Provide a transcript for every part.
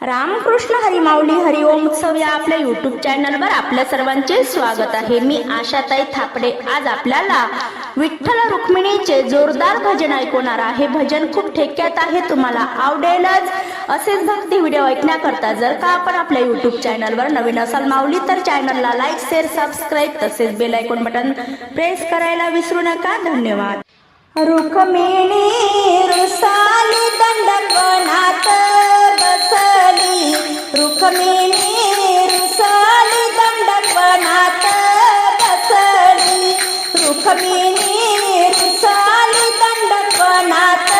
रामकृष्ण हरिमाऊली हरिओम उत्सव या आपल्या युट्यूब चॅनलवर आपल्या सर्वांचे स्वागत आहे. मी आशाताई थापडे. आज आपल्याला विठ्ठल रुक्मिणीचे जोरदार भजन ऐकवणार आहे. भजन खूप ठेक्यात आहे. तुम्हाला आवडेलच. असेच भक्ती व्हिडिओ ऐकण्याकरता जर का आपण आपल्या युट्यूब चॅनलवर नवीन असाल माऊली तर चॅनलला लाईक शेअर सबस्क्राईब तसेच बेल आयकॉन बटन प्रेस करायला विसरू नका. धन्यवाद. रुक्मिणी रुसाली दंडकोनात जखमी साली दंडपणात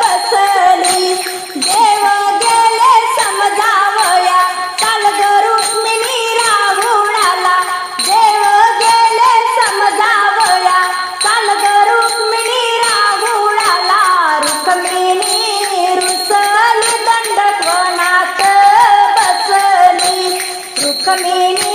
बसली. देव गेले समजावया कालग रुक्मिणी राहुणाला. देव गेले समजावया कालग रुक्मिणी राहुणाला. रुक्मिणी रुसली दंडपणात बसली. रुक्मिणी